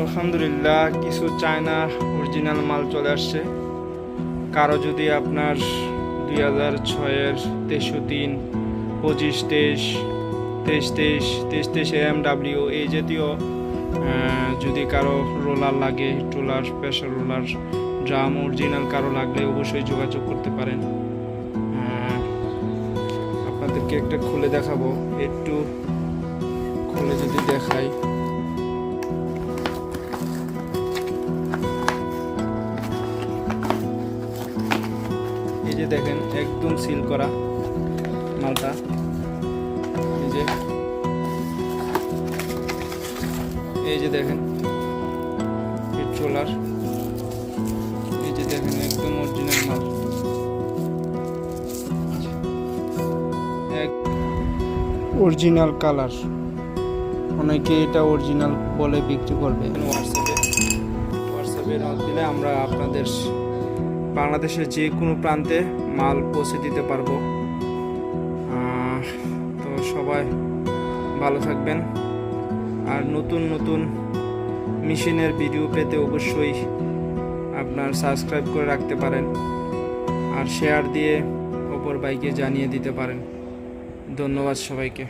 আলহামদুলিল্লাহ, কিছু China original মাল চলে আসছে। কারও যদি আপনার দুই হাজার ছয়ের তেইশশো তিন, পঁচিশ তেইশ তেইশ তেইশ তেইশ তেইশ এম ডাব্লিউ এই জাতীয় যদি কারও রোলার লাগে trawler pressure roller, drum original কারও লাগলে অবশ্যই যোগাযোগ করতে পারেন। আপনাদেরকে একটা খুলে দেখাবো, একটু খুলে যদি দেখাই। এই যে দেখেন, একদম সিল করা মালটা। এই যে। এই যে দেখেন পেট্রোলার এই যে দেখেন, একদম অরিজিনাল মাল। এক অরিজিনাল কালার অনেকে এটা অরিজিনাল বলে বিক্রি করবে। হোয়াটসঅ্যাপে হোয়াটসঅ্যাপের মাধ্যমে আমরা আপনাদের বাংলাদেশের যে কোনো প্রান্তে মাল পৌঁছে দিতে পারব। তো সবাই ভালো থাকবেন। আর নতুন নতুন মেশিনের ভিডিও পেতে অবশ্যই আপনার সাবস্ক্রাইব করে রাখতে পারেন। আর শেয়ার দিয়ে অপর বাইকে জানিয়ে দিতে পারেন। ধন্যবাদ সবাইকে।